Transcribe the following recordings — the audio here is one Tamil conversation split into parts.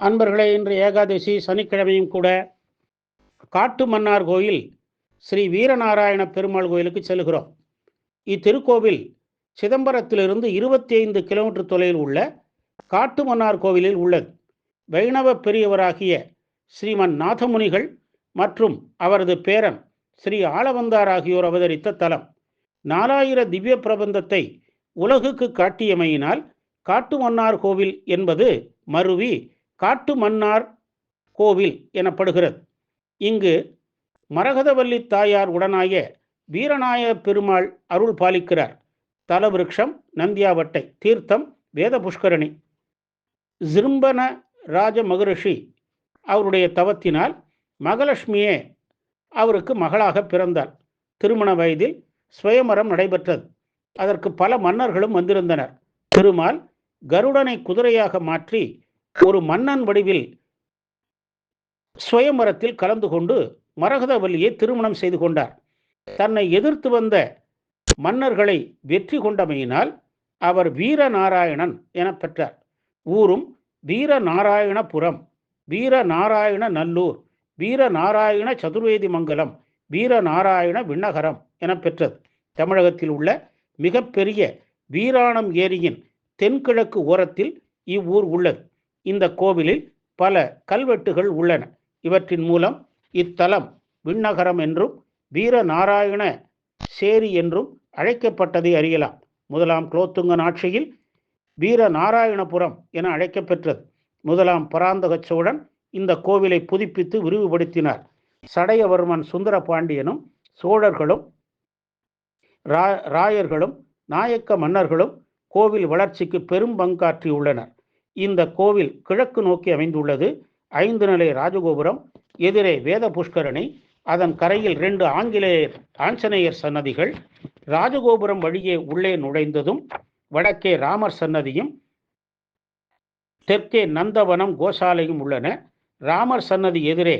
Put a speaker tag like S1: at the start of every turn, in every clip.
S1: அன்பர்களே இன்று ஏகாதசி சனிக்கிழமையும் கூட காட்டு மன்னார் கோயில் ஸ்ரீ வீரநாராயண பெருமாள் கோயிலுக்கு செல்கிறோம். இத்திருக்கோவில் சிதம்பரத்திலிருந்து இருபத்தி ஐந்து கிலோமீட்டர் தொலைவில் உள்ள காட்டு மன்னார் கோவிலில் உள்ளது. வைணவ பெரியவராகிய ஸ்ரீமன் நாதமுனிகள் மற்றும் அவரது பேரன் ஸ்ரீ ஆளவந்தார் ஆகியோர் அவதரித்த தலம். நாலாயிர திவ்ய பிரபந்தத்தை உலகுக்கு காட்டியமையினால் காட்டு மன்னார் கோவில் என்பது மருவி காட்டு மன்னார் கோவில் எனப்படுகிறது. இங்கு மரகதவல்லி தாயார் உடனாய வீரநாய பெருமாள் அருள் பாலிக்கிறார். தலவிருக்ஷம் நந்தியாவட்டை தீர்த்தம் வேத புஷ்கரணி ஜிரும்பன ராஜ மகரிஷி அவருடைய தவத்தினால் மகலட்சுமியே அவருக்கு மகளாக பிறந்தாள் திருமண வயதில் சுயமரம் நடைபெற்றது. அதற்கு பல மன்னர்களும் வந்திருந்தனர். திருமால் கருடனை குதிரையாக மாற்றி ஒரு மன்னன் வடிவில் சுயமரத்தில் கலந்து கொண்டு மரகதவல்லியை திருமணம் செய்து கொண்டார். தன்னை எதிர்த்து வந்த மன்னர்களை வெற்றி கொண்டமையினால் அவர் வீரநாராயணன் என பெற்றார். ஊரும் வீரநாராயணபுரம் வீரநாராயண நல்லூர் வீரநாராயண சதுர்வேதி மங்கலம் வீரநாராயண விண்ணகரம் என பெற்றது. தமிழகத்தில் உள்ள மிகப்பெரிய வீராணம் ஏரியின் தென்கிழக்கு ஓரத்தில் இவ்வூர் உள்ளது. இந்த கோவிலில் பல கல்வெட்டுகள் உள்ளன. இவற்றின் மூலம் இத்தலம் விண்ணகரம் என்றும் வீரநாராயண சேரி என்றும் அழைக்கப்பட்டதை அறியலாம். முதலாம் குலோத்துங்கன் ஆட்சியில் வீரநாராயணபுரம் என அழைக்கப்பெற்றது. முதலாம் பராந்தக சோழன் இந்த கோவிலை புதுப்பித்து விரிவுபடுத்தினார். சடையவர்மன் சுந்தர பாண்டியனும் சோழர்களும் ரா ராயர்களும் நாயக்க மன்னர்களும் கோவில் வளர்ச்சிக்கு பெரும் பங்காற்றியுள்ளனர். இந்த கோவில் கிழக்கு நோக்கி அமைந்துள்ளது. ஐந்து நிலை ராஜகோபுரம் எதிரே வேத புஷ்கரணி அதன் கரையில் ரெண்டு ஆங்கிலேயர் ஆஞ்சநேயர் சன்னதிகள். ராஜகோபுரம் வழியே உள்ளே நுழைந்ததும் வடக்கே ராமர் சன்னதியும் தெற்கே நந்தவனம் கோசாலையும் உள்ளன. ராமர் சன்னதி எதிரே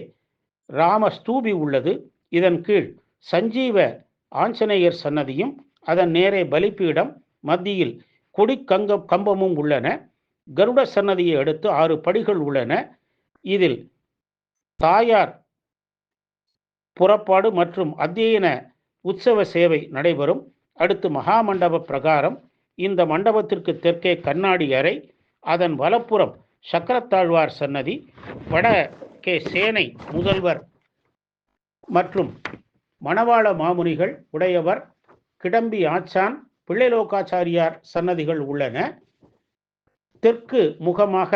S1: ராம ஸ்தூபி உள்ளது. இதன் கீழ் சஞ்சீவ ஆஞ்சநேயர் சன்னதியும் அதன் நேரே பலிப்பீடம் மத்தியில் கொடி கங்க கம்பமும் உள்ளன. கருட சன்னதியை அடுத்து ஆறு படிகள் உள்ளன. இதில் தாயார் புறப்பாடு மற்றும் அத்தியன உற்சவ சேவை நடைபெறும். அடுத்து மகாமண்டப பிரகாரம். இந்த மண்டபத்திற்கு தெற்கே கண்ணாடி அறை அதன் வலப்புறம் சக்கரத்தாழ்வார் சன்னதி வடக்கே சேனை முதல்வர் மற்றும் மணவாள மாமுனிகள் உடையவர் கிடம்பி ஆச்சான் பிள்ளைலோகாச்சாரியார் சன்னதிகள் உள்ளன. தெற்கு முகமாக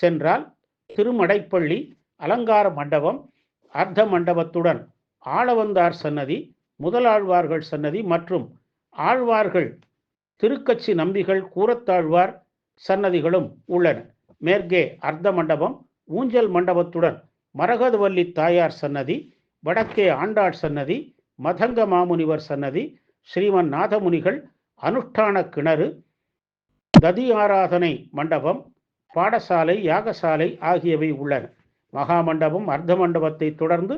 S1: சென்றால் திருமடைப்பள்ளி அலங்கார மண்டபம் அர்த்த மண்டபத்துடன் ஆளவந்தார் சன்னதி முதலாழ்வார்கள் சன்னதி மற்றும் ஆழ்வார்கள் திருக்கட்சி நம்பிகள் கூரத்தாழ்வார் சன்னதிகளும் உள்ளன. மேற்கே அர்த்த மண்டபம் ஊஞ்சல் மண்டபத்துடன் மரகதவல்லி தாயார் சன்னதி வடக்கே ஆண்டாள் சன்னதி மதங்க மாமுனிவர் சன்னதி ஸ்ரீமன் நாதமுனிகள் அனுஷ்டான கிணறு ததி ஆராதனை மண்டபம் பாடசாலை யாகசாலை ஆகியவை உள்ளன. மகாமண்டபம் அர்த்த மண்டபத்தை தொடர்ந்து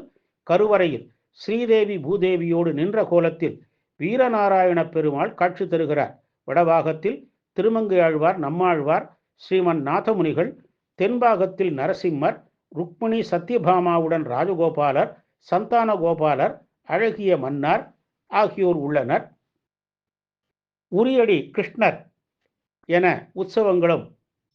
S1: கருவறையில் ஸ்ரீதேவி பூதேவியோடு நின்ற கோலத்தில் வீரநாராயண பெருமாள் காட்சி தருகிறார். வடபாகத்தில் திருமங்கையாழ்வார் நம்மாழ்வார் ஸ்ரீமன் நாதமுனிகள் தென்பாகத்தில் நரசிம்மர் ருக்மிணி சத்யபாமாவுடன் ராஜகோபாலர் சந்தான கோபாலர் அழகிய மன்னார் ஆகியோர் உள்ளனர். உரியடி கிருஷ்ணர் என உற்சவங்களும்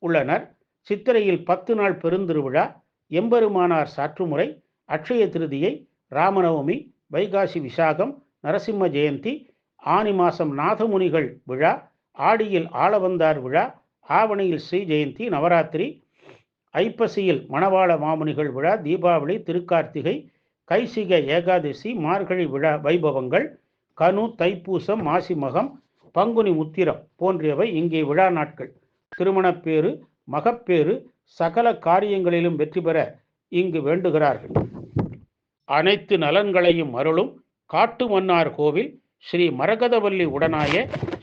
S1: உள்ளனர். சித்திரையில் பத்து நாள் பெருந்திருவிழா எம்பெருமானார் சாற்றுமுறை அக்ஷய திருதியை ராமநவமி வைகாசி விசாகம் நரசிம்ம ஜெயந்தி ஆனி மாசம் நாதமுனிகள் விழா ஆடியில் ஆளவந்தார் விழா ஆவணியில் ஸ்ரீ ஜெயந்தி நவராத்திரி ஐப்பசியில் மணவாள மாமுனிகள் விழா தீபாவளி திருக்கார்த்திகை கைசிக ஏகாதசி மார்கழி விழா வைபவங்கள் கனு தைப்பூசம் மாசிமகம் பங்குனி உத்திரம் போன்றவை இங்கே விழா நாட்கள். திருமணப்பேறு மகப்பேறு சகல காரியங்களிலும் வெற்றி பெற இங்கு வேண்டுகிறார்கள். அனைத்து நலன்களையும் அருளும் காட்டு மன்னார் கோவில் ஸ்ரீ மரகதவல்லி உடனாய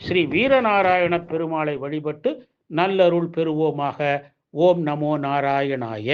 S1: ஸ்ரீ வீரநாராயண பெருமாளை வழிபட்டு நல்லருள் பெறுவோமாக. ஓம் நமோ நாராயணாய.